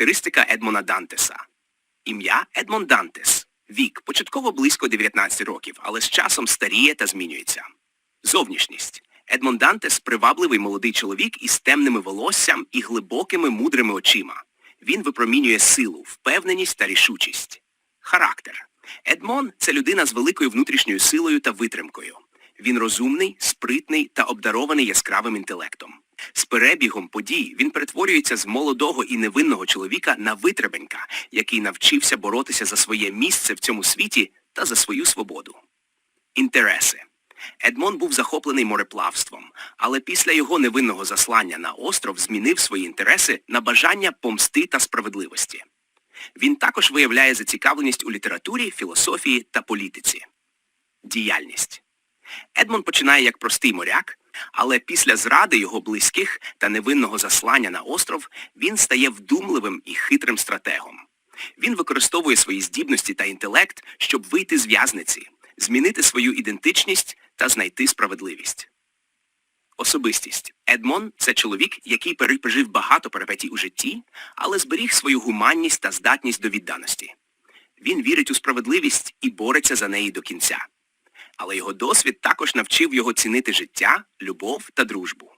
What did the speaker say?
Характеристика Едмона Дантеса. Ім'я Едмон Дантес. Вік початково близько 19 років, але з часом старіє та змінюється. Зовнішність. Едмон Дантес привабливий молодий чоловік із темними волоссям і глибокими мудрими очима. Він випромінює силу, впевненість та рішучість. Характер. Едмон це людина з великою внутрішньою силою та витримкою. Він розумний, спритний та обдарований яскравим інтелектом. З перебігом подій він перетворюється з молодого і невинного чоловіка на витребенька, який навчився боротися за своє місце в цьому світі та за свою свободу. Інтереси. Едмон був захоплений мореплавством, але після його невинного заслання на остров змінив свої інтереси на бажання помсти та справедливості. Він також виявляє зацікавленість у літературі, філософії та політиці. Діяльність. Едмон починає як простий моряк, але після зради його близьких та невинного заслання на остров він стає вдумливим і хитрим стратегом. Він використовує свої здібності та інтелект, щоб вийти з в'язниці, змінити свою ідентичність та знайти справедливість. Особистість. Едмон – це чоловік, який пережив багато перипетій у житті, але зберіг свою гуманність та здатність до відданості. Він вірить у справедливість і бореться за неї до кінця. Але його досвід також навчив його цінити життя, любов та дружбу.